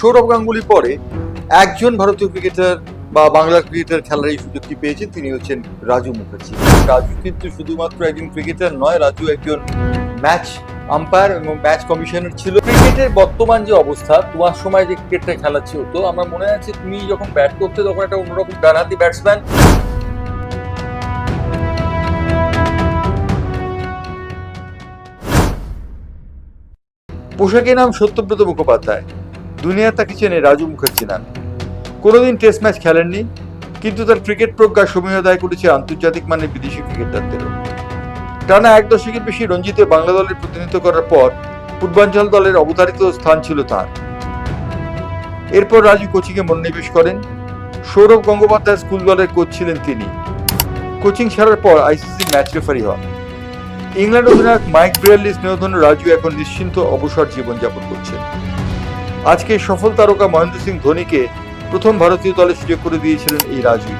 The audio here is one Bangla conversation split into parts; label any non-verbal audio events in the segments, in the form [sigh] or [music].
সৌরভ গাঙ্গুলি পরে একজন ভারতীয় ক্রিকেটার বা বাংলা ক্রিকেটার খেলার এই সুযোগটি পেয়েছেন, তিনি হচ্ছেন রাজু মুখার্জি। রাজু কিন্তু শুধুমাত্র একজন ক্রিকেটার নয়, রাজু একজন ম্যাচ আম্পায়ার এবং ম্যাচ কমিশনার ছিল। ক্রিকেটের বর্তমান যে অবস্থা, তোমার সময় যে ক্রিকেটটা খেলা ছিল তো, আমার মনে আছে তুমি যখন ব্যাট করতে তখন একটা অন্যরকম ডানহাতি ব্যাটসম্যান পোশাকের নাম সত্যব্রত মুখোপাধ্যায়। দুনিয়া তাকে চেনে রাজু মুখার্জি নামে। কোনোদিন টেস্ট ম্যাচ খেলেননি, কিন্তু তার ক্রিকেট প্রজ্ঞা সময় আদায় করেছে আন্তর্জাতিক মানের বিদেশি ক্রিকেটারদেরও। টানা এক দশকের বেশি রঞ্জিতে বাংলা দলের প্রতিনিধিত্ব করার পর পূর্বাঞ্চল দলের অবতারিত স্থান ছিল তার। এরপর রাজু কোচিংয়ে মনোনিবেশ করেন। সৌরভ গঙ্গোপাধ্যায় স্কুল দলের কোচ ছিলেন তিনি। কোচিং ছাড়ার পর আইসিসি ম্যাচ রেফারি হন। ইংল্যান্ড অধিনায়ক মাইক ব্রেয়ারলি স্নেহধন্য রাজু এখন নিশ্চিন্ত অবসর জীবনযাপন করছেন। আজকে সফল তারকা মহেন্দ্র সিং ধোনিকে প্রথম ভারতীয় দলে সুযোগ করে দিয়েছিলেন এই রাজু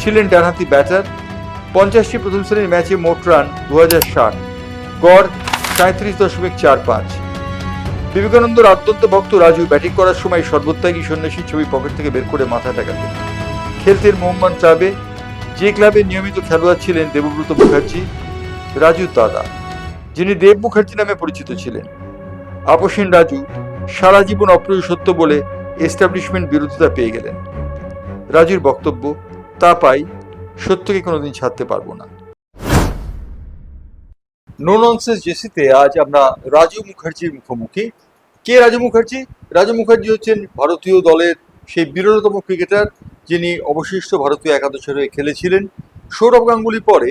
ছিলেন ডানহাতি ব্যাটার, পঞ্চাশটি প্রথম শ্রেণির ম্যাচে মোট রান দু হাজার ষাট, গড় সাঁত্রিশ দশমিক চার পাঁচ। বিবেকানন্দর অত্যন্ত ভক্ত রাজু ব্যাটিং করার সময় সর্বত্যাগী সন্ন্যাসী ছবি পকেট থেকে বের করে মাথা টাকাতেন খেলতেন মোহাম্মদ চাবে, যে ক্লাবে নিয়মিত খেলোয়াড় ছিলেন দেবব্রত মুখার্জি, রাজু দাদা, যিনি দেব মুখার্জি নামে পরিচিত ছিলেন। আপসীন রাজু সারা জীবন অপ্রিয় সত্য বলে এস্টাবলিশমেন্ট বিরোধিতা পেয়ে গেলেন। রাজুর বক্তব্য, তা পাই, সত্যকে কোনোদিন ছাড়তে পারব না। নো ননসেন্স জেসিতে আজ আমরা রাজু মুখার্জির মুখোমুখি। কে রাজু মুখার্জি? রাজু মুখার্জি হচ্ছেন ভারতীয় দলের সেই বিরলতম ক্রিকেটার, যিনি অবশিষ্ট ভারতীয় একাদশের হয়ে খেলেছিলেন। সৌরভ গাঙ্গুলি পরে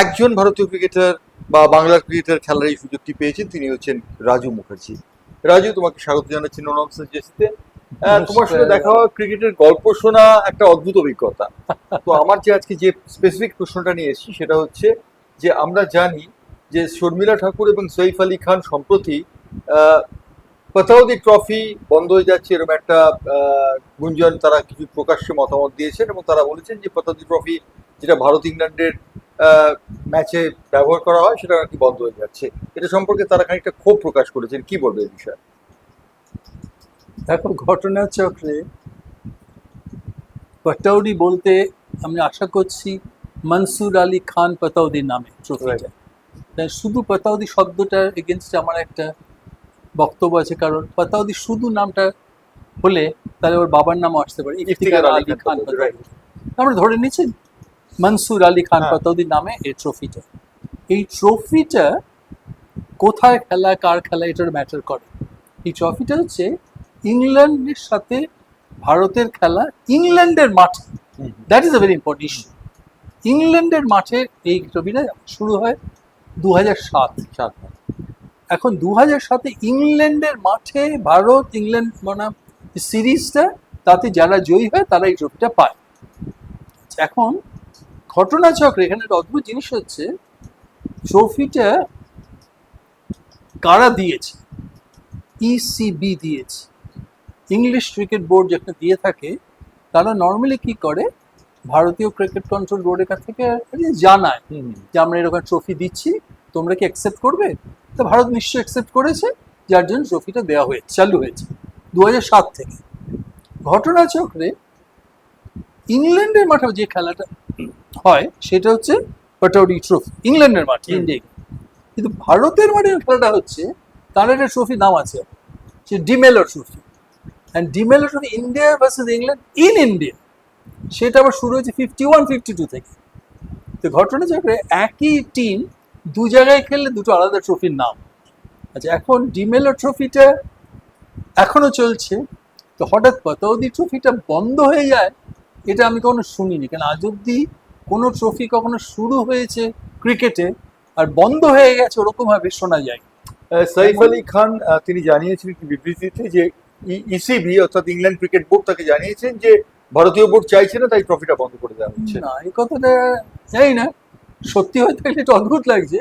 একজন ভারতীয় ক্রিকেটার বা বাংলার ক্রিকেটার খেলার এই সুযোগটি পেয়েছেন, তিনি হচ্ছেন রাজু মুখার্জি। রাজু তোমাকে স্বাগত জানাচ্ছি নো ননসেন্স জেসিতে। তোমার সাথে দেখা হওয়া ক্রিকেটের গল্প শোনা একটা অদ্ভুত অভিজ্ঞতা। তো আমার যে আজকে যে স্পেসিফিক প্রশ্নটা নিয়ে এসেছি সেটা হচ্ছে যে আমরা জানি যে শর্মিলা ঠাকুর এবং সৈফ আলী খান সম্প্রতি আহ, পাতাউদি ট্রফি বন্ধ হয়ে যাচ্ছে এরকম একটা আহ, গুঞ্জন তারা কিছু প্রকাশ্যে মতামত দিয়েছেন এবং তারা বলেছেন যে পাতাউদি ট্রফি যেটা ভারত ইংল্যান্ডের ম্যাচে ব্যবহার করা হয় সেটা নাকি বন্ধ হয়ে যাচ্ছে। এটা সম্পর্কে তারা খানিকটা ক্ষোভ প্রকাশ করেছেন কি বলবে এই বিষয়ে? দেখো ঘটনাচক্রে পটৌডি বলতে আমি আশা করছি মনসুর আলী খান পতৌদির নামে তাই শুধু পতৌদি শব্দটার এগেনস্টে আমার একটা বক্তব্য আছে কারণ পতৌদি শুধু নামটা হলে তাহলে ওর বাবার নামও আসতে পারে ইফতিকার আলী খান. আমরা ধরে নিচ্ছি মনসুর আলী খান হ্যাঁ। পতৌদির নামে? এই ট্রফিটা এই ট্রফিটা কোথায় খেলা কার খেলা এটার ম্যাটার করে। এই ট্রফিটা হচ্ছে ইংল্যান্ডের সাথে ভারতের খেলা ইংল্যান্ডের মাঠে। That is a very important issue England মাঠে এই ট্রফিটা শুরু হয় দু হাজার সাত সাত এখন দু হাজার সাতে ইংল্যান্ডের মাঠে ভারত ইংল্যান্ড মানে সিরিজটা তাতে যারা জয়ী হয় তারা এই ট্রফিটা পায়। এখন ঘটনাচক্রে এখানে একটা অদ্ভুত জিনিস হচ্ছে ট্রফিটা কারা দিয়েছে? ইসিবি দিয়েছে। ইংলিশ ক্রিকেট বোর্ড যেখানে দিয়ে থাকে তারা নর্মালি কি করে? ভারতীয় ক্রিকেট কন্ট্রোল বোর্ডের কাছ থেকে জানায় যে আমরা এরকম ট্রফি দিচ্ছি তোমরা কি অ্যাকসেপ্ট করবে? তো ভারত নিশ্চয়ই অ্যাকসেপ্ট করেছে যার জন্য ট্রফিটা দেওয়া হয়েছে চালু হয়েছে দু সাত থেকে। ঘটনাচক্রে ইংল্যান্ডের মাঠে যে খেলাটা হয় সেটা হচ্ছে পটৌডি ট্রফি ইংল্যান্ডের মাঠে ইন্ডিয়া। কিন্তু ভারতের মাঠে যে খেলাটা হচ্ছে তার একটা ট্রফি নাম আছে সে De Mello trophy and De Mello trophy India versus England in India সেটা আবার শুরু হয়েছে ফিফটি ওয়ান ফিফটি টু থেকে। তো ঘটনা চক্রে একই টিম দু জায়গায় খেললে দুটো আলাদা ট্রফির নাম। আচ্ছা এখন ডিমেলো ট্রফিটা এখনও চলছে। তো হঠাৎ পতৌদি ট্রফিটা বন্ধ হয়ে যায় এটা আমি কখনো শুনিনি। কারণ আজ অব্দি কোনো ট্রফি কখনো শুরু হয়েছে ক্রিকেটে আর বন্ধ হয়ে গেছে ওরকম ভাবে শোনা যায় সাইফ আলী খান তিনি জানিয়েছিলেন কি বিবৃতিতে যে ইসিবি অর্থাৎ ইংল্যান্ড ক্রিকেট বোর্ড তাকে জানিয়েছেন যে ভারতীয় বোর্ড চাইছে না তাই ট্রফিটা বন্ধ করে দেওয়া হচ্ছে। না এই কথাটা জানি না। সত্যি হয়তো একটু অদ্ভুত লাগছে।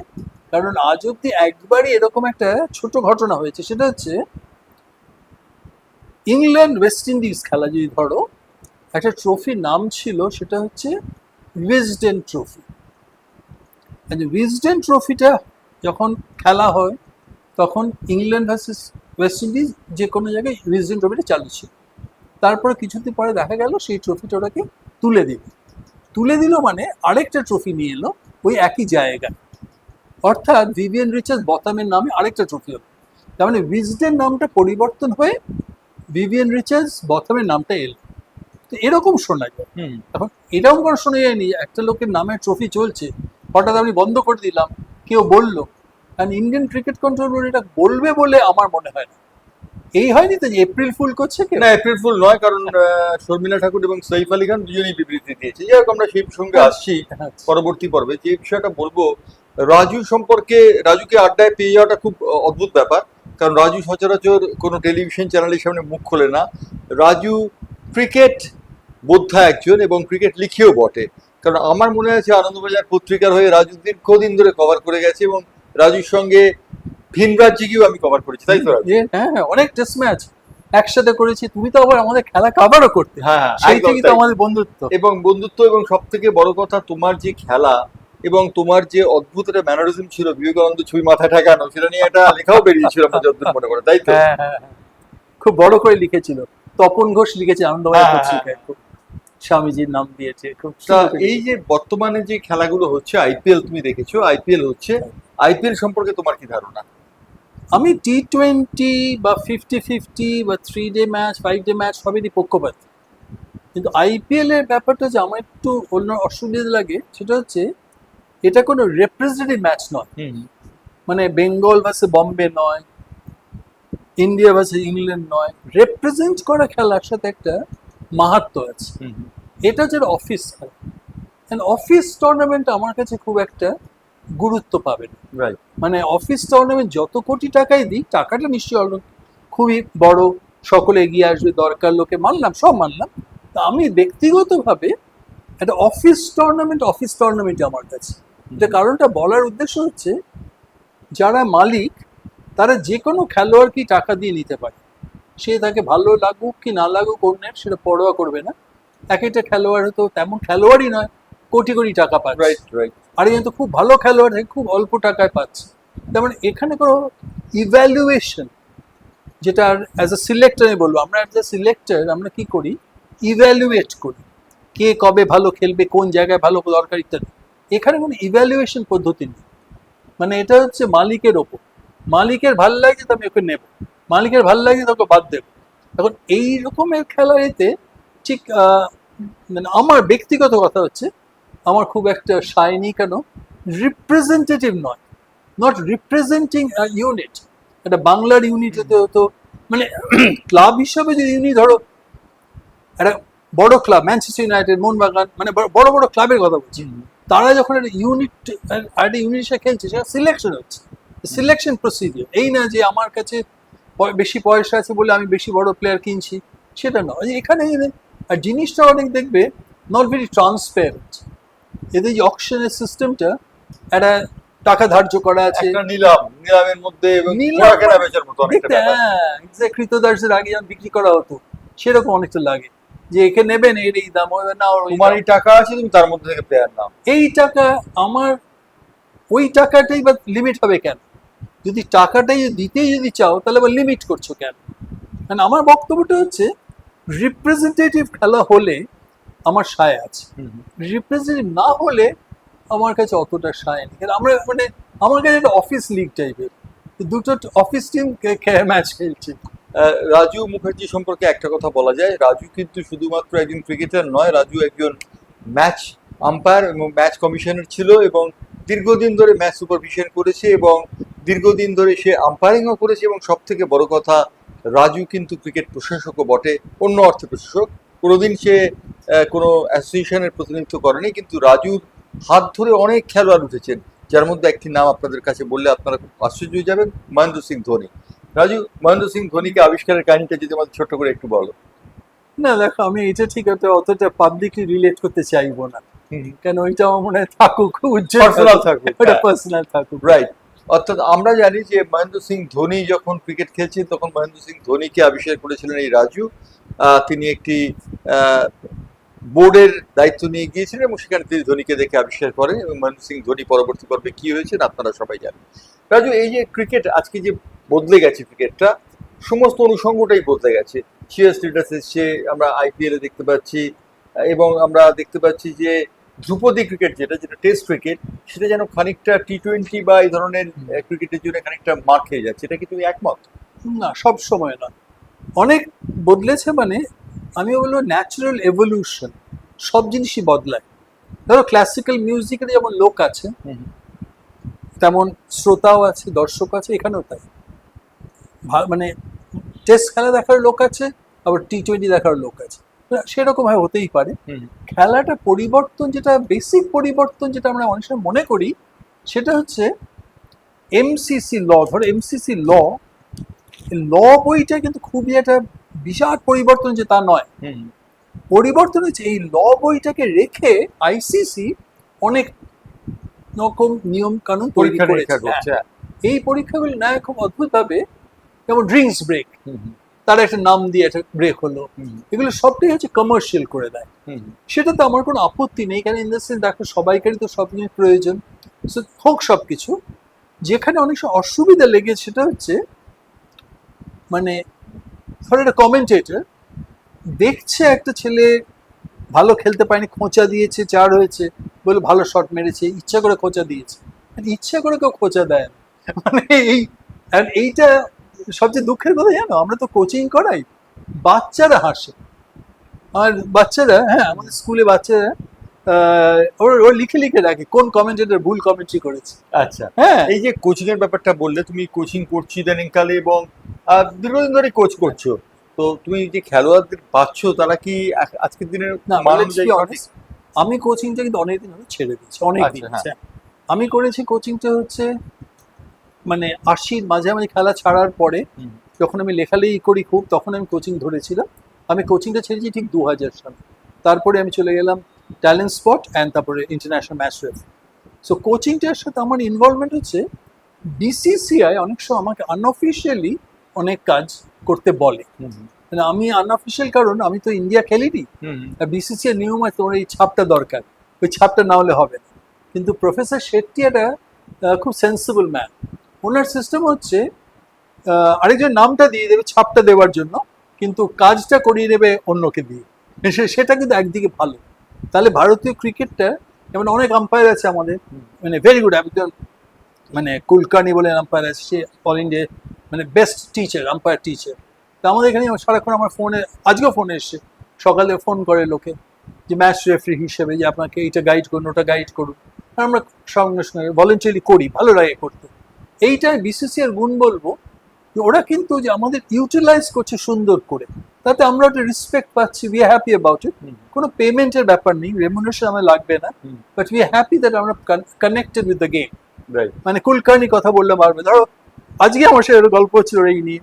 কারণ আজ অব্দি একবারই এরকম একটা ছোট ঘটনা হয়েছে। সেটা হচ্ছে ইংল্যান্ড ওয়েস্ট ইন্ডিজ খেলা যদি ধরো একটা ট্রফির নাম ছিল, সেটা হচ্ছে উইজডেন ট্রফি উইজডেন ট্রফিটা যখন খেলা হয়, তখন ইংল্যান্ড ভার্সেস ওয়েস্ট ইন্ডিজ যে কোনো জায়গায় রিজেন্ট ট্রফিটা চালু ছিল। তারপরে কিছুদিন পরে দেখা গেল, সেই ট্রফিটা ওটাকে তুলে দিল। তুলে দিল মানে আরেকটা ট্রফি নিয়ে এলো, ওই একই জায়গায়। অর্থাৎ ভিভিয়ান রিচার্স বতামের নামে আরেকটা ট্রফি হলো। তার মানে উইজডেন নামটা পরিবর্তন হয়ে ভিভিয়ান রিচার্স বতামের নামটা এলো। তো এরকম শোনা যায় হুম। এখন এরকম করে শোনা যায়নি একটা লোকের নামে ট্রফি চলছে হঠাৎ আমি বন্ধ করে দিলাম কেউ বলল কারণ ইন্ডিয়ান ক্রিকেট কন্ট্রোল বোর্ড এটা বলবে বলে আমার মনে হয় না। এই হয়নি তো যে এপ্রিল ফুল করছে কেউ? না এপ্রিল ফুল নয় কারণ শর্মিলা ঠাকুর এবং সৈফ আলী খান দুজনেই বিবৃতি দিয়েছে। যাই হোক আমরা সেই প্রসঙ্গে আসছি হ্যাঁ, পরবর্তী পর্বে। যে বিষয়টা বলব রাজু সম্পর্কে রাজুকে আড্ডায় পেয়ে যাওয়াটা খুব অদ্ভুত ব্যাপার। কারণ রাজু সচরাচর কোনো টেলিভিশন চ্যানেলের সামনে মুখ খোলে না। রাজু ক্রিকেট বোদ্ধা একজন এবং ক্রিকেট লিখেও বটে। কারণ আমার মনে আছে আনন্দবাজার পত্রিকার হয়ে রাজু দীর্ঘদিন ধরে কভার করে গেছে এবং রাজুর সঙ্গে ভিন রাজ্যে গিয়েও আমি কভার করেছি তাই তো হ্যাঁ হ্যাঁ অনেক টেস্ট ম্যাচ একসাথে করেছি তুমি তো আবার আমাদের খেলা কাভারও করতে। হ্যাঁ হ্যাঁ সেই থেকেই তো আমাদের বন্ধুত্ব। এবং বন্ধুত্ব এবং সব থেকে বড় কথা তোমার যে খেলা এবং তোমার যে অদ্ভুত একটা ম্যানারিজম ছিল বিবেকানন্দ ছবি মাথায় ঠেকানো সেটা নিয়ে একটা লেখাও বেরিয়েছিল যতদূর মনে করে তাই তো? হ্যাঁ হ্যাঁ হ্যাঁ। খুব বড় করে লিখেছিল। তপন ঘোষ লিখেছে আনন্দবাজার হ্যাঁ, হ্যাঁ, পত্রিকায়। খুব স্বামীজির নাম দিয়েছে। খুব এই যে বর্তমানে যে খেলাগুলো হচ্ছে আইপিএল তুমি দেখেছ আইপিএল হচ্ছে আইপিএল সম্পর্কে তোমার কি ধারণা? আমি টি টোয়েন্টি বা ফিফটি ফিফটি বা three day match five day match সবেরই পক্ষপাত। কিন্তু আইপিএল এর ব্যাপারটা যে আমার একটু অন্য অসুবিধা লাগে সেটা হচ্ছে এটা কোনো রেপ্রেজেন্টেটিভ ম্যাচ নয়। মানে বেঙ্গল ভার্সে বম্বে নয় ইন্ডিয়া ভার্সে ইংল্যান্ড নয়। রেপ্রেজেন্ট করা খেলার সাথে একটা মাহাত্ম আছে। এটা হচ্ছে অফিস খেলা অফিস টুর্নামেন্ট আমার কাছে খুব একটা গুরুত্ব পাবে না। রাইট মানে অফিস টুর্নামেন্ট যত কোটি টাকাই দিই টাকাটা নিশ্চয়ই খুবই বড় সকলে এগিয়ে আসবে দরকার লোকে মানলাম সব মানলাম। তা আমি ব্যক্তিগতভাবে একটা অফিস টুর্নামেন্ট অফিস টুর্নামেন্টই আমার কাছে। এটা কারণটা বলার উদ্দেশ্য হচ্ছে যারা মালিক তারা যে কোনো খেলোয়াড়কেই টাকা দিয়ে নিতে পারে। সে তাকে ভালো লাগুক কি না লাগুক অন্যের সেটা পরোয়া করবে না। এক একটা খেলোয়াড় হয়তো তেমন খেলোয়াড়ই নয় কোটি কোটি টাকা পায় রাইট রাইট আর এই তো খুব ভালো খেলোয়াড় থাকে খুব অল্প টাকায় পাচ্ছে। তেমন এখানে কোনো ইভ্যালুয়েশন যেটা অ্যাজ এ সিলেক্টর আমি বলব আমরা অ্যাজ এ সিলেক্টর আমরা কি করি? ইভ্যালুয়েট করি। কে কবে ভালো খেলবে কোন জায়গায় ভালো দরকার ইত্যাদি। এখানে কোনো ইভ্যালুয়েশন পদ্ধতি নেই। মানে এটা হচ্ছে মালিকের ওপর। মালিকের ভালো লাগছে তো আমি ওকে নেব। মালিকের ভালো লাগছে তোকে বাদ দেবো। এখন এই রকমের খেলা এতে ঠিক মানে আমার ব্যক্তিগত কথা হচ্ছে আমার খুব একটা শাইনি কেন রিপ্রেজেন্টেটিভ নয়। নট রিপ্রেজেন্টিং ইউনিট একটা বাংলার ইউনিট হতে হতো মানে ক্লাব হিসাবে যদি ইউনিট ধরো একটা বড় ক্লাব ম্যানচেস্টার ইউনাইটেড মোহনবাগান মানে বড় বড় ক্লাবের কথা বলছি। তারা যখন একটা ইউনিট একটা ইউনিট হিসেবে খেলছে সেটা সিলেকশন হচ্ছে। সিলেকশন প্রসিডিওর এই না যে আমার কাছে বেশি পয়সা আছে বলে আমি বেশি বড় প্লেয়ার কিনছি সেটা নয়। এখানে আর জিনিসটা অনেক দেখবে নট ভেরি ট্রান্সপারেন্ট এদের যে অকশনের সিস্টেমটা একটা টাকা ধার্য করা আছে। নিলাম নিলামের মধ্যে। হ্যাঁ কৃতদাসের আগে যখন বিক্রি করা হতো। সেরকম অনেকটা লাগে। যে একে নেবেন এর এই দাম ওর না তোমার এই টাকা আছে তুমি তার মধ্যে থেকে প্লেয়ার নাও। এই টাকা আমার ওই টাকাটাই বা লিমিট হবে কেন? যদি টাকাটাই দিতেই যদি চাও তাহলে আবার লিমিট করছ কেন? কারণ আমার বক্তব্যটা হচ্ছে রিপ্রেজেন্টেটিভ খেলা হলে আমার সায় আছে। রিপ্রেজেন্টেটিভ না হলে আমার কাছে অতটা সায় নেই। কারণ আমরা মানে আমার কাছে একটা অফিস লিগ টাইপের দুটো অফিস টিম ম্যাচ খেলছে? রাজু মুখার্জি সম্পর্কে একটা কথা বলা যায়। রাজু কিন্তু শুধুমাত্র একজন ক্রিকেটার নয় রাজু একজন ম্যাচ আম্পায়ার এবং ম্যাচ কমিশনার ছিল এবং দীর্ঘদিন ধরে ম্যাচ সুপারভিশন করেছে এবং দীর্ঘদিন ধরে সে আম্পায়ারিংও করেছে এবং সব থেকে বড় কথা, রাজু কিন্তু ক্রিকেট প্রশাসকও বটে, অন্য অর্থে প্রশাসক। কোনোদিন সে কোনো অ্যাসোসিয়েশনের প্রতিনিধিত্ব করেনি, কিন্তু রাজুর হাত ধরে অনেক খেলোয়াড় উঠেছেন, যার মধ্যে একটি নাম আপনাদের কাছে বললে আপনারা খুব আশ্চর্য হয়ে যাবেন, মহেন্দ্র সিং ধোনি। রাজু, মহেন্দ্র সিং ধোনিকে আবিষ্কারের কাহিনীটা যদি আমাদের ছোট্ট করে একটু বলো। না, দেখো, আমি এটা ঠিক আছে অতটা পাবলিকলি রিলেট করতে চাইব না। কেন ওইটা আমার মনে হয় থাকুক Personal থাকুক, ওটা হ্যাঁ। পার্সোনাল থাকুক। রাইট অর্থাৎ আমরা জানি যে মহেন্দ্র সিং ধোনি যখন ক্রিকেট খেলছেন তখন মহেন্দ্র সিং ধোনিকে আবিষ্কার করেছিলেন এই রাজু। তিনি একটি বোর্ডের দায়িত্ব নিয়ে গিয়েছিলেন এবং সেখানে তিনি ধোনিকে দেখে আবিষ্কার করেন এবং মহেন্দ্র সিং ধোনি পরবর্তী পর্বে কি হয়েছেন আপনারা সবাই জানেন। রাজু এই যে ক্রিকেট আজকে যে বদলে গেছে ক্রিকেটটা সমস্ত অনুষঙ্গটাই বদলে গেছে। সিএস স্টেটাস এসছে আমরা আইপিএল দেখতে পাচ্ছি এবং আমরা দেখতে পাচ্ছি যে ধ্রুপদী ক্রিকেট যেটা যেটা টেস্ট ক্রিকেট সেটা যেন খানিকটা টি টোয়েন্টি বা এই ধরনের ক্রিকেটের জন্য খানিকটা মার খেয়ে যাচ্ছে এটা কি তুমি একমত? না সব সময় না অনেক বদলেছে মানে আমি বলব ন্যাচারাল এভলিউশন সব জিনিসই বদলায়। ধরো ক্লাসিক্যাল মিউজিকের যেমন লোক আছে তেমন শ্রোতাও আছে দর্শক আছে এখানেও তাই। মানে টেস্ট খেলা দেখার লোক আছে আবার টি টোয়েন্টি দেখার লোক আছে। সেরকম ভাবে হতেই পারে। খেলাটা পরিবর্তন যেটা বেসিক পরিবর্তন যেটা আমরা অনেক সময় মনে করি সেটা হচ্ছে এমসিসি ল ধরো এমসিসি ল ল বইটা কিন্তু খুবই একটা বিশাল পরিবর্তন যে তা নয়। পরিবর্তন হচ্ছে এই ল বইটাকে রেখে আইসিসি অনেক রকম নিয়ম কানুন তৈরি পরীক্ষা করছে। হ্যাঁ, এই পরীক্ষাগুলো নেয় খুব অদ্ভুতভাবে যেমন ড্রিঙ্কস ব্রেক তার একটা নাম দিয়ে একটা ব্রেক হলো। এগুলো সবটাই হচ্ছে কমার্শিয়াল করে দেয়। সেটা তো আমার কোনো আপত্তি নেই কারণ ইন দ্য সেন্স দেখো সবাইকারই তো সব জিনিস প্রয়োজন। হোক সব কিছু যেখানে অনেক সময় অসুবিধা লেগেছে সেটা হচ্ছে মানে ধরো একটা কমেন্টেটর দেখছে একটা ছেলে ভালো খেলতে পারেনি খোঁচা দিয়েছে চার হয়েছে বলে ভালো শট মেরেছে ইচ্ছা করে খোঁচা দিয়েছে। ইচ্ছা করে কেউ খোঁচা দেয় না। মানে এই এইটা সবচেয়ে দুঃখের কথা জানো আমরা তো কোচিং করাই বাচ্চারা হাসে। আর বাচ্চারা হ্যাঁ আমাদের স্কুলে বাচ্চারা ওর ওর লিখে লিখে রাখে কোন কমেন্টেটর ভুল কমেন্ট্রি করেছে। আচ্ছা হ্যাঁ। এই যে কোচিং এর ব্যাপারটা বললে তুমি কোচিং করছি ইদানিংকালে এবং দীর্ঘদিন ধরে কোচ করছ। তো তুমি যে খেলোয়াড়দের পাচ্ছ তারা কি আজকের দিনের না মান আমি কোচিংটা কিন্তু অনেকদিন হলো ছেড়ে দিয়েছি অনেক দিন আচ্ছা, আমি করেছি কোচিংটা হচ্ছে মানে আশির মাঝামাঝি খেলা ছাড়ার পরে। যখন আমি লেখালেখি করি খুব তখন আমি কোচিং ধরেছিলাম। আমি কোচিংটা ছেড়েছি ঠিক দু হাজার সালে। তারপরে আমি চলে গেলাম ট্যালেন্ট স্পট অ্যান্ড তারপরে ইন্টারন্যাশনাল ম্যাচ সো কোচিংটার সাথে আমার ইনভলভমেন্ট হচ্ছে বিসিসিআই অনেক সময় আমাকে আনঅফিসিয়ালি অনেক কাজ করতে বলে। মানে আমি আনঅফিসিয়াল কারণ আমি তো ইন্ডিয়া খেলিনি। আর বিসিসিআই নিয়ম আছে তোমার এই ছাপটা দরকার। ওই ছাপটা না হলে হবে না। কিন্তু প্রফেসর শেট্টি একটা খুব সেন্সিবল ম্যান ওনার সিস্টেম হচ্ছে আরেকজন নামটা দিয়ে দেবে, ছাপটা দেওয়ার জন্য, কিন্তু কাজটা করিয়ে দেবে অন্যকে দিয়ে। সেটা কিন্তু একদিকে ভালো। তাহলে ভারতীয় ক্রিকেটটা, যেমন অনেক আম্পায়ার আছে আমাদের মানে ভেরি গুড একজন মানে কুলকার্নি বলে আম্পায়ার আছে, সে অল ইন্ডিয়া মানে বেস্ট টিচার আম্পায়ার টিচার তা আমাদের এখানে সারাক্ষণ আমার ফোনে আজকেও ফোন এসছে। সকালে ফোন করে লোকে, যে ম্যাচ রেফারি হিসেবে যে আপনাকে এইটা গাইড করুন, ওটা গাইড করুন। আর আমরা সঙ্গে সঙ্গে ভলেন্টারি করি, ভালো লাগে করতে। এইটাই বিসিসিআর গুণ বলব যে ওরা কিন্তু যে আমাদের ইউটিলাইজ করছে সুন্দর করে তাতে আমরা একটা রেসপেক্ট পাচ্ছি উই হ্যাপি অ্যাবাউট ইট। কোনো পেমেন্টের ব্যাপার নেই রেমুনেশন আমার লাগবে না বাট উই হ্যাপি দ্যাট আমরা কানেক্টেড উইথ দ্য গেম. মানে কুলকার্নি কথা বললে পারবে ধরো আজকে আমার সাথে গল্প হচ্ছিল এই নিয়ে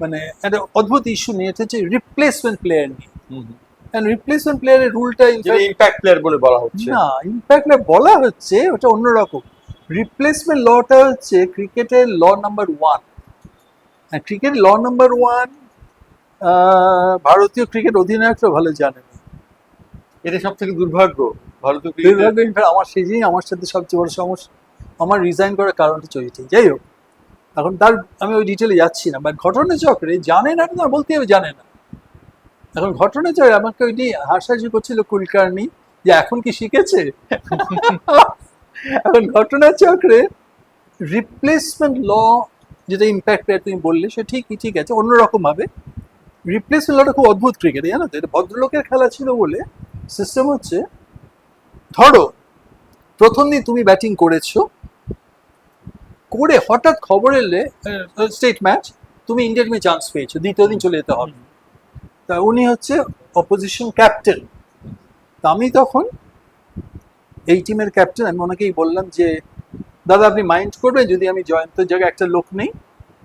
মানে একটা অদ্ভুত ইস্যু নিয়ে এটা হচ্ছে রিপ্লেসমেন্ট প্লেয়ার নিয়ে। অ্যান্ড রিপ্লেসমেন্ট প্লেয়ারের রুলটা ইম্প্যাক্ট প্লেয়ার বলে বলা হচ্ছে না ইনফ্যাক্ট বলা হচ্ছে ওটা অন্যরকম রিপ্লেসমেন্ট লটা হচ্ছে ক্রিকেটের ল নাম্বার ওয়ান হ্যাঁ ক্রিকেট ল নাম্বার ওয়ান ভারতীয় ক্রিকেট অধিনায়করা ভালো জানে এটা সব থেকে দুর্ভাগ্য। ভারতীয় দুর্ভাগ্য আমার সেদিনই আমার সাথে সবচেয়ে বড় সমস্যা আমার রিজাইন করার কারণটা চলছে যাই হোক এখন তার আমি ওই ডিটেলে যাচ্ছি না বাট ঘটনা চক্রে জানে না না বলতে হবে জানে না। এখন ঘটনা চক্রে আমাকে ওই নিয়ে হাসাহাসি করছিল কুলকার্নি যে এখন কি শিখেছে? [laughs] এখন ঘটনা চক্রে রিপ্লেসমেন্ট ল যেটা ইম্প্যাক্ট তুমি বললে, সে ঠিকই, ঠিক আছে অন্যরকম ভাবে রিপ্লেসমেন্ট লটা খুব অদ্ভুত ক্রিকেট জানো তো? এটা ভদ্রলোকের খেলা ছিল বলে সিস্টেম হচ্ছে, ধরো, প্রথম দিন তুমি ব্যাটিং করেছ, করে হঠাৎ খবর এলে স্টেট ম্যাচ তুমি ইন্ডিয়া টিমে চান্স পেয়েছ, দ্বিতীয় দিন চলে যেতে হবে। তা উনি হচ্ছে অপোজিশন ক্যাপ্টেন তা আমি তখন এই টিমের ক্যাপ্টেন আমি ওনাকেই বললাম যে দাদা আপনি মাইন্ড করবেন? যদি আমি জয়ন্তর জায়গায় একটা লোক নেই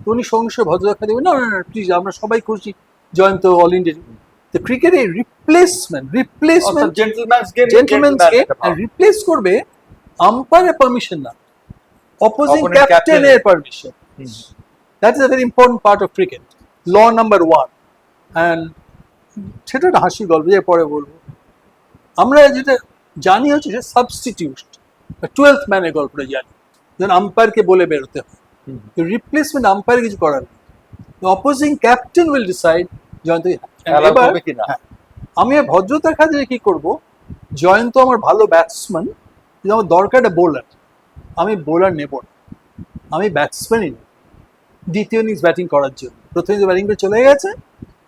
তো উনি সঙ্গে সঙ্গে ভদ্রতা দেবেন। না না না প্লিজ আমরা সবাই খুশি। জয়ন্ত অল ইন্ডিয়া তো ক্রিকেটে replacement replacement gentleman's game gentleman's replace করবে আম্পায়ারের পারমিশন না। অপোজিং ক্যাপ্টেনের permission that is a very important part of cricket law number one and সেটা একটা হাসির গল্প যে পরে বলব। আমরা যেটা জানি হচ্ছে সে সাবস্টিটিউট টুয়েলথ ম্যানের গল্পটা জানি। যেন আম্পায়ারকে বলে বেরোতে হয়। রিপ্লেসমেন্ট আম্পায়ার কিছু করার opposing captain will decide Jayanta এবার। আমি ভদ্রতার খাতিরে কি করব? জয়ন্ত আমার ভালো ব্যাটসম্যান কিন্তু আমার দরকার একটা বোলার আমি বোলার নেব না। আমি ব্যাটসম্যানই নেব। দ্বিতীয় ইনিংস ব্যাটিং করার জন্য। প্রথম ইনিংস ব্যাটিং করে চলে গেছে।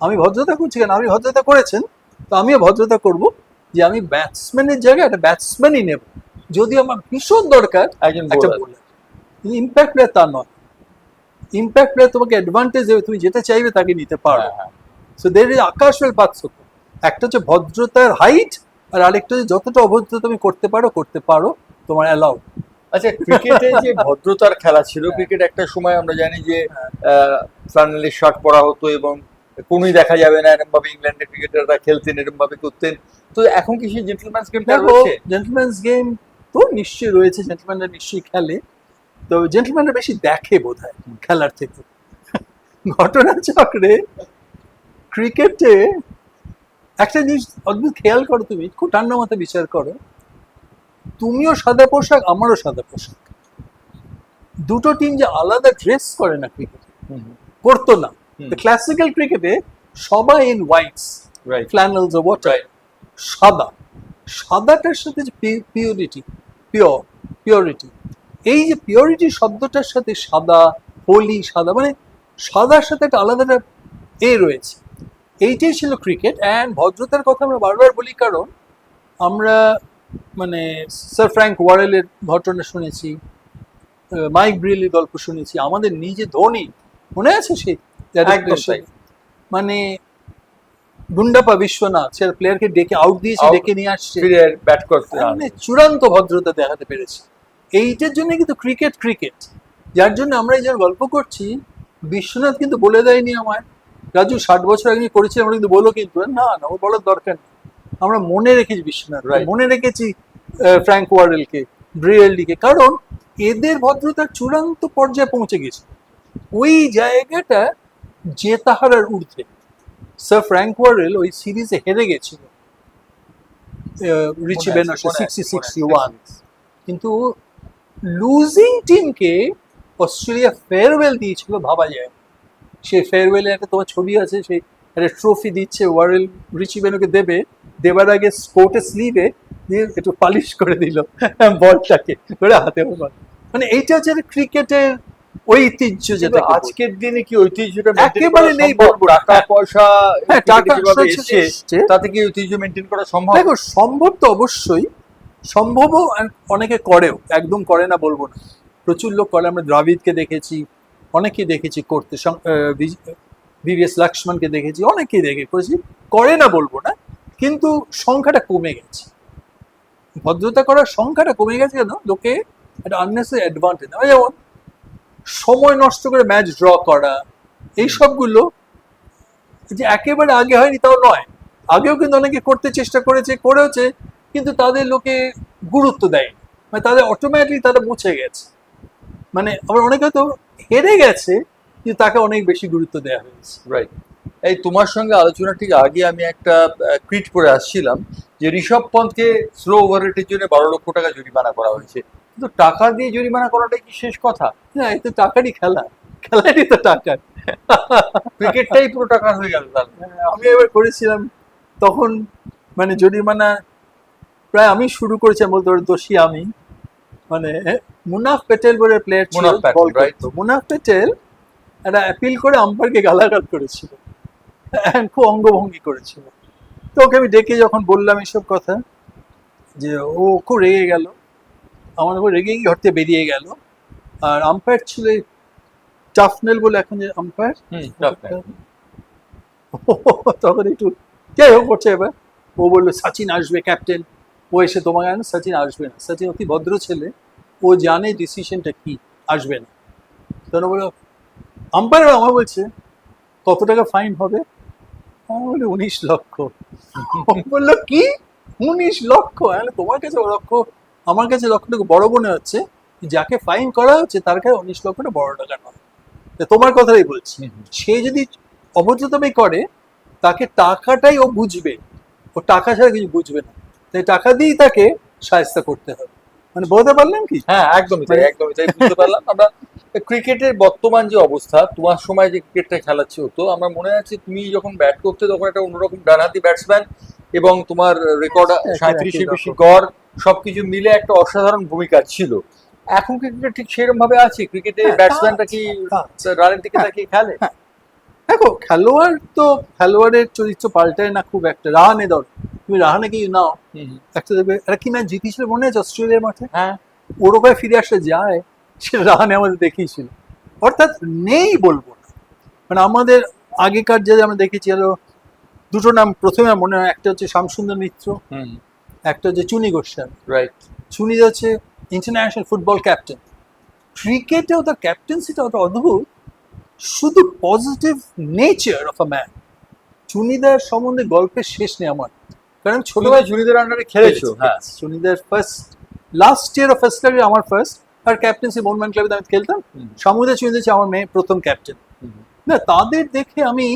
আমি ভদ্রতা করছি কেন? আপনি ভদ্রতা করেছেন। তো আমিও ভদ্রতা করব। যে আমি ব্যাটসম্যানের জায়গায় একটা ব্যাটসম্যানই নেব। যদি আমার ভীষণ দরকার একজন একটা বোলার ইম্প্যাক্ট প্লেয়ার তা নয়। ইম্প্যাক্ট প্লেয়ার তোমাকে অ্যাডভান্টেজ দেবে তুমি যেটা চাইবে তাকে নিতে পারো। হ্যাঁ, হ্যাঁ। সো দের ইজ আকাশের পার্থক্য একটা হচ্ছে ভদ্রতার হাইট আর আরেকটা হচ্ছে যতটা অভদ্র তুমি করতে পারো করতে পারো তোমার অ্যালাউ আচ্ছা ক্রিকেটে যে ভদ্রতার খেলা ছিল ক্রিকেট একটা সময় আমরা জানি যে ফ্লানেলের শার্ট পরা হতো এবং কোনোই দেখা যাবে না এরকম ভাবে ইংল্যান্ডের ক্রিকেটাররা খেলতেন এরকম ভাবে করতেন। তো এখন কি সেই জেন্টলম্যানস গেমটা দেখো রয়েছে? জেন্টলম্যানস গেম তো নিশ্চয়ই রয়েছে জেন্টলম্যানরা নিশ্চয়ই খেলে। তো জেন্টলম্যানরা বেশি দেখে বোধ হয় খেলার থেকে। ঘটনা চক্রে ক্রিকেটে একটা জিনিস অদ্ভুত খেয়াল করো তুমি খুব ঠান্ডা মাথায় বিচার করো। তুমিও সাদা পোশাক আমারও সাদা পোশাক। দুটো টিম যে আলাদা ড্রেস করে না ক্রিকেটে করতো না। ক্লাসিক্যাল ক্রিকেটে সবাই ইন হোয়াইটস রাইট ফ্ল্যানেলস ও হোয়াট রাইট সাদা। সাদাটার সাথে যে পিওরিটি পিওর পিওরিটি এই যে পিওরিটি শব্দটার সাথে সাদা হোলি সাদা মানে সাদার সাথে একটা আলাদা একটা এ রয়েছে। এইটাই ছিল ক্রিকেট অ্যান্ড ভদ্রতার কথা আমরা বারবার বলি কারণ আমরা মানে স্যার ফ্র্যাঙ্ক ওয়ারেলের ঘটনা শুনেছি মাইক ব্রিলি গল্প শুনেছি আমাদের নিজে ধোনি মনে আছে সেই। মানে গুন্ডাপা বিশ্বনাথ সে প্লেয়ারকে ডেকে আউট দিয়েছে ডেকে নিয়ে আসছে। ব্যাট করতে মানে চূড়ান্ত ভদ্রতা দেখাতে পেরেছে। এইটার জন্য কিন্তু ক্রিকেট ক্রিকেট যার জন্য আমরা এই যে গল্প করছি বিশ্বনাথ কিন্তু বলে দেয়নি আমায়। রাজু ষাট বছর আগে করেছি আমরা কিন্তু বলো কিন্তু না না ও বলার দরকার নেই। আমরা মনে রেখেছি বিশ্বনাথ Right. মনে রেখেছি ফ্র্যাঙ্ক ওয়ারেলকে ব্রিয়েলডিকে কারণ এদের ভদ্রতার চূড়ান্ত পর্যায়ে পৌঁছে গেছে। ওই জায়গাটা যে জেতাহারার ঊর্ধ্বে। স্যার ফ্র্যাঙ্ক ওয়ারেল ওই সিরিজে হেরে গেছিল। রিচি বেনসে সিক্সটি সিক্সটি ওয়ান কিন্তু লুজিং টিমকে অস্ট্রেলিয়া ফেয়ারওয়েল দিয়েছিল ভাবা যায়। সেই ফেয়ারওয়েলে একটা তোমার ছবি আছে সেই একটা ট্রফি দিচ্ছে ওয়ারেল রিচি বেনোকে দেবে দেবার আগে স্পোর্টের স্লিভে দিয়ে একটু পালিশ করে দিল। বলটাকে করে হাতে মানে এইটা হচ্ছে ক্রিকেটের ঐতিহ্য যেটা আজকের দিনে কি ঐতিহ্যটা একেবারে নেই বলব। টাকা পয়সা হ্যাঁ টাকা। তাতে কি ঐতিহ্য মেনটেন করা সম্ভব? দেখো সম্ভব তো অবশ্যই। সম্ভবও অনেকে করেও একদম করে না বলব না। প্রচুর লোক করে। আমরা দ্রাবিদকে দেখেছি অনেকেই দেখেছি করতে। ভিভিএস লক্ষ্মণকে দেখেছি অনেকেই দেখে করেছি। করে না বলব না কিন্তু সংখ্যাটা কমে গেছে। ভদ্রতা করার সংখ্যাটা কমে গেছে কেন? লোকে একটা আননেসেসারি অ্যাডভান্টেজ যেমন সময় নষ্ট করে ম্যাচ ড্র করা এই সবগুলো যে একেবারে আগে হয়নি তাও নয়। আগেও কিন্তু অনেকে করতে চেষ্টা করেছে করেওছে কিন্তু তাদের লোকে গুরুত্ব দেয় মানে তাদের অটোমেটিক তারা মুছে গেছে। মানে আবার অনেকে হয়তো হেরে গেছে কিন্তু তাকে অনেক বেশি গুরুত্ব দেওয়া হয়েছে। রাইট এই তোমার সঙ্গে আলোচনা ঠিক আগে আমি একটা টুইট করে আসছিলাম যে ঋষভ পন্থকে স্লো ওভার রেটের জন্য বারো লক্ষ টাকা জরিমানা করা হয়েছে। কিন্তু টাকা দিয়ে জরিমানা করাটাই কি শেষ কথা? না এই তো টাকারই খেলা। খেলারই তো টাকা। ক্রিকেটটাই পুরো টাকার হয়ে গেল তাহলে। আমি এবার করেছিলাম তখন মানে জরিমানা প্রায় আমি শুরু করেছিলাম বলতে পারো দোষী আমি। মানে মুনাফ প্যাটেল বলে প্লেয়ার মুনাফ প্যাটেল. করতো। মুনাফ প্যাটেল একটা অ্যাপিল করে আম্পায়ারকে গালাগাল করেছিল। খুব অঙ্গভঙ্গি করেছিল। তো ওকে আমি ডেকে যখন বললাম এসব কথা যে ও খুব রেগে গেল আমার উপর রেগে গিয়ে ঘর থেকে বেরিয়ে গেল। আর আম্পায়ার ছিল টাফনেল বলে এখন যে আম্পায়ার. [laughs] তখন একটু যাই হোক করছে এবার। ও বলল সচিন আসবে ক্যাপ্টেন ও এসে তোমাকে আনে সচিন আসবে না। সচিন অতি ভদ্র ছেলে। ও জানে ডিসিশনটা কি আসবে না। তখন বলল আম্পায়ার আমার বলছে কত টাকা ফাইন হবে? বলি উনিশ লক্ষ। বলল কি? উনিশ লক্ষ? তোমার কাছে লক্ষ আমার কাছে লক্ষটাকে বড় মনে হচ্ছে যাকে ফাইন করা হচ্ছে তার কাছে উনিশ লক্ষটা বড় টাকা নয়। তা তোমার কথাই বলছি। সে যদি অভদ্রতামি করে তাকে টাকাটাই ও বুঝবে। ও টাকা ছাড়া কিছু বুঝবে না। তাই টাকা দিয়েই তাকে সাহায্য করতে হবে। মানে বলতে পারলেন কি? হ্যাঁ একদমই তাই একদমই তাই বুঝতে পারলাম। আমরা ক্রিকেটের বর্তমান যে অবস্থা তোমার সময় যে ক্রিকেটটা খেলাচ্ছে হতো আমার মনে আছে তুমি যখন ব্যাট করতে তখন একটা অন্যরকম ডানহাতি ব্যাটসম্যান এবং তোমার রেকর্ড একই সাঁত্রিশের রকম। বেশি গড় সবকিছু মিলে একটা অসাধারণ ভূমিকা ছিল। এখন ক্রিকেট ঠিক সেরকম ভাবে আছে? ক্রিকেটে হ্যাঁ, ব্যাটসম্যানটা কি রানের দিকে তাকিয়ে খেলে? দেখো খেলোয়াড় তো খেলোয়াড়ের চরিত্র পাল্টায় না খুব একটা রাহানে ধর তুমি রাহানে কি নাও। একটা দেখবে একটা কি ম্যাচ জিতিয়েছিল মনে আছে অস্ট্রেলিয়ার মাঠে? হ্যাঁ। ওরকম ফিরে আসতে যায় সেটা রাহানে আমাদের দেখিয়েছিল। অর্থাৎ নেই বলব না। মানে আমাদের আগেকার যে আমরা দেখেছি হলো দুটো নাম প্রথমে মনে হয় একটা হচ্ছে শামসুন্দর মিত্র হুম। একটা হচ্ছে চুনি গোস্বামী রাইট চুনি হচ্ছে ইন্টারন্যাশনাল ফুটবল ক্যাপ্টেন ক্রিকেটেও তার ক্যাপ্টেন্সিটা অত অদ্ভুত। শুধু positive nature of a man চুনিদার সম্বন্ধে গল্পের শেষ নেই আমার। কারণ ছোটবেলায় জুনিদের আন্ডারে খেলেছো। হ্যাঁ। চুনিদার first last year of first আমার ফার্স্ট আর ক্যাপ্টেন্সি মোহনবাগান ক্লাবে আমি খেলতাম। সমুদ্র চুনিদা আমার মেয়ে প্রথম ক্যাপ্টেন না তাদের দেখে আমি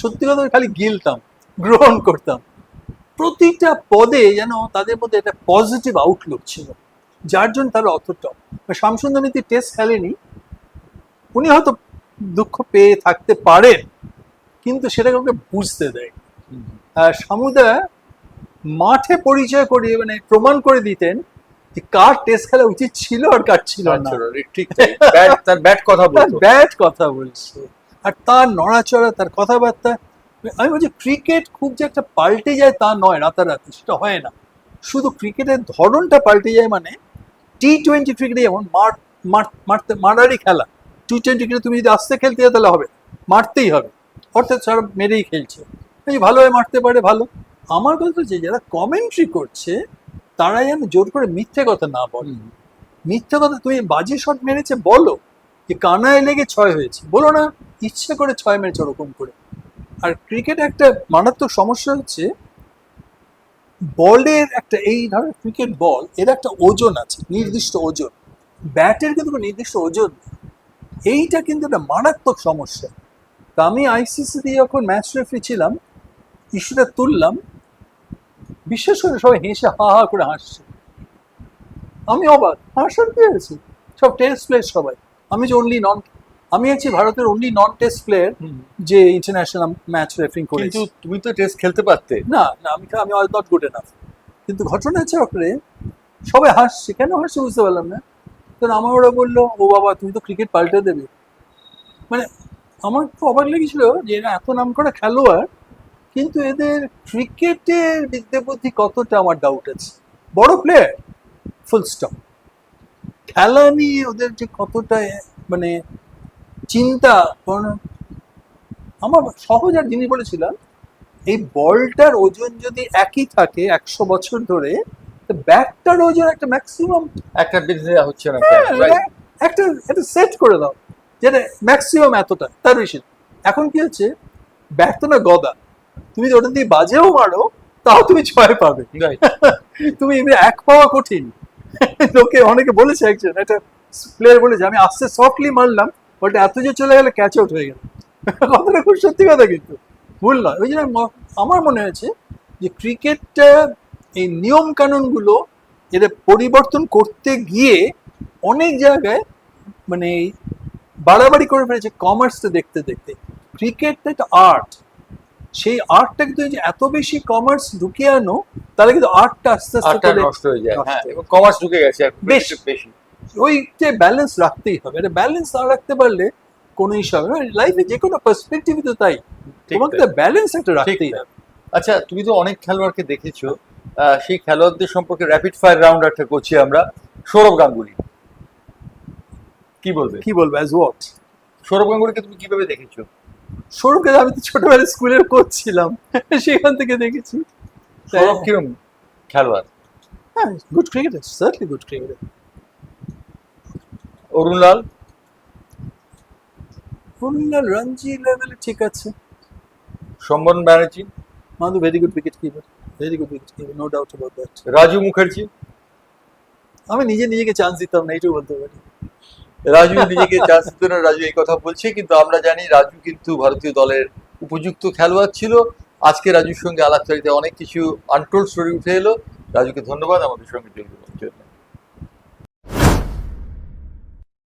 সত্যি কথা খালি গিলতাম গ্রহণ করতাম। প্রতিটা পদে যেন তাদের মধ্যে একটা পজিটিভ আউটলুক ছিল যার জন্য তারা অত টপ শামসুন্দর মিত্র টেস্ট খেলেনি। উনি হয়তো দুঃখ পেয়ে থাকতে পারেন কিন্তু সেটাকে ওকে বুঝতে দেয়। আর সামুদা মাঠে পরিচয় করিয়ে মানে প্রমাণ করে দিতেন যে কার টেস্ট খেলা উচিত ছিল আর কার ছিল না। ঠিক তার ব্যাট কথা বলতো। ব্যাট কথা বলছে। আর তার নড়াচড়া তার কথাবার্তা আমি বলছি ক্রিকেট খুব যে একটা পাল্টে যায় তা নয় রাতারাতি সেটা হয় না। শুধু ক্রিকেটের ধরনটা পাল্টে যায় মানে টি টোয়েন্টি ক্রিকেটে যেমন মার মার- মারতে মারারই খেলা। টি টোয়েন্টি ক্রিকেটে তুমি যদি আস্তে খেলতে যাও তাহলে হবে মারতেই হবে। অর্থাৎ সারা মেরেই খেলছে। এই ভালোভাবে মারতে পারে ভালো। আমার কথা হচ্ছে যারা কমেন্ট্রি করছে তারা যেন জোর করে মিথ্যে কথা না বলে। মিথ্যে কথা তুমি বাজে শট মেরেছে বলো যে কানায় লেগে ছয় হয়েছে। বলো না ইচ্ছে করে ছয় মেরেছে ওরকম করে। আর ক্রিকেট একটা মারাত্মক সমস্যা হচ্ছে বলের একটা এই ধরনের ক্রিকেট বল এর একটা ওজন আছে নির্দিষ্ট ওজন। ব্যাটের কিন্তু কোনো নির্দিষ্ট ওজন নেই। এইটা কিন্তু একটা মারাত্মক সমস্যা। তা আমি আইসিসি দিয়ে যখন ম্যাচ রেফারি ছিলাম ইস্যুটা তুললাম বিশেষ করে সবাই হেসে হা হা করে হাসছে। আমি অবাক হাসার কি হয়েছে সব টেস্ট প্লেয়ার সবাই। আমি যে অনলি নন আমি হচ্ছি ভারতের অনলি নন টেস্ট প্লেয়ার যে ইন্টারন্যাশনাল ম্যাচ রেফারিং করেছি। কিন্তু তুমি তো টেস্ট খেলতে পারতে। না না আমি আমি নট গুড এনাফ কিন্তু ঘটনা চক্রে সবাই হাসছে। কেন হাসছে বুঝতে পারলাম না। তখন আমার ওরা বলল ও বাবা তুমি তো ক্রিকেট পাল্টে দেবে। মানে আমার তো অবাক লেগেছিল যে এরা এত নাম করা খেলোয়াড় কিন্তু এদের ক্রিকেটের বিদ্যে বুদ্ধি কতটা আমার ডাউট আছে। বড় প্লেয়ার ফুল স্টপ খেলা নিয়ে ওদের যে কতটা মানে চিন্তা আমার সহজ আর জিনিস বলেছিলাম এই বলটার ওজন যদি একই থাকে একশো বছর ধরে ব্যাটটার ওজন একটা ম্যাক্সিমাম একটা বেঁধে হচ্ছে না হ্যাঁ, একটা একটা সেট করে দাও যেটা ম্যাক্সিমাম এতটা তার বেশি। এখন কি হচ্ছে? ব্যাট তো না গদা। তুমি যদি ওটা দিয়ে বাজেও মারো তাও তুমি ছয় পাবে. [laughs] তুমি এমনি এক পাওয়া কঠিন। লোকে অনেকে বলেছে একজন একটা প্লেয়ার বলেছে আমি আস্তে সফটলি মারলাম বলটা এত যে চলে গেলে ক্যাচ আউট হয়ে গেল। [laughs] কথাটা খুব সত্যি কথা কিন্তু। ভুল নয়। ওই জন্য আমার মনে হয়েছে যে ক্রিকেটটা এই নিয়ম কানুনগুলো এদের পরিবর্তন করতে গিয়ে অনেক জায়গায় মানে বাড়াবাড়ি করে ফেলেছে কমার্সটা দেখতে দেখতে। ক্রিকেটটা একটা আর্ট সেই আর্টটাকে তুমি যে এত বেশি কমার্স ঢুকিয়ে আনো তাহলে কিন্তু আর্টটা আস্তে আস্তে নষ্ট হয়ে যায়। হ্যাঁ কমার্স ঢুকে গেছে বেশ। বেশি। ওই ওইটা ব্যালেন্স রাখতেই হবে। এটা ব্যালেন্স না রাখতে পারলে কোনো ইস্যু হবে লাইফে যে কোনো পার্সপেক্টিভ তো তাই। তোমাকে তাই। ব্যালেন্স একটা রাখতেই হবে। আচ্ছা তুমি তো অনেক খেলোয়াড়কে দেখেছ। সেই খেলোয়াড়দের সম্পর্কে র্যাপিড ফায়ার রাউন্ড একটা করছি আমরা। সৌরভ গাঙ্গুলি। কি বলবে? কি বলবে? অ্যাজ ওয়াট সৌরভ গাঙ্গুলিকে তুমি কীভাবে দেখেছ? সৌরভকে আমি তো ছোটবেলায় স্কুলের কোচ ছিলাম সেখান থেকে দেখেছি। সৌরভ কিরম? খেলোয়াড়? হ্যাঁ good cricketer certainly good cricketer Arun Lal Arunlal Ranji level ঠিক আছে। সম্বন ব্যানার্জি? মাধু very good wicket keeper very good wicket keeper no doubt about that Raju Mukherjee? আমি নিজে নিজেকে চান্স দিতাম না এইটুকু বলতে পারি। রাজু নিজেকে চান্স দিত রাজু এই কথা বলছে, কিন্তু আমরা জানি রাজু কিন্তু ভারতীয় দলের উপযুক্ত খেলোয়াড় ছিল। আজকে রাজুর সঙ্গে আলাপচারিতে অনেক কিছু আনটোল্ড স্টোরি উঠে এলো। রাজুকে ধন্যবাদ, আমাদের সঙ্গে দেওয়ার